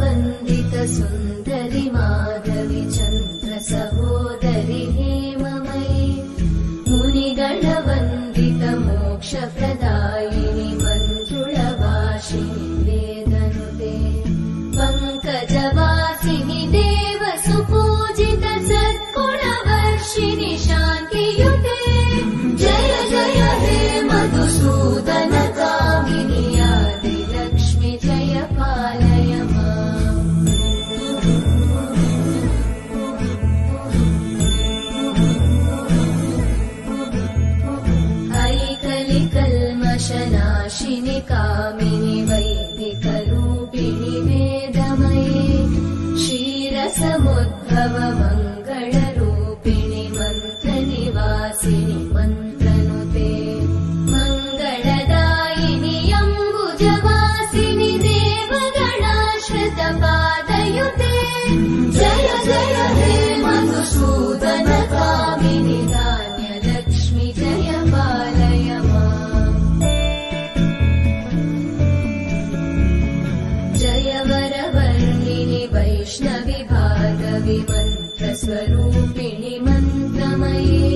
वन्दितसुन्दरिमा शिनि कामिनि वैदिकरूपिणि वेदमये। क्षीरसमुद्भव मङ्गलरूपिणि मन्त्रनिवासिनि मन्त्रनुते। मङ्गलदायिनि अम्बुजवासिनि देवगणाश्रितपादयुते। जय जय हे मधुसू विमन्त्रस्वरूपिणि मन्त्रमये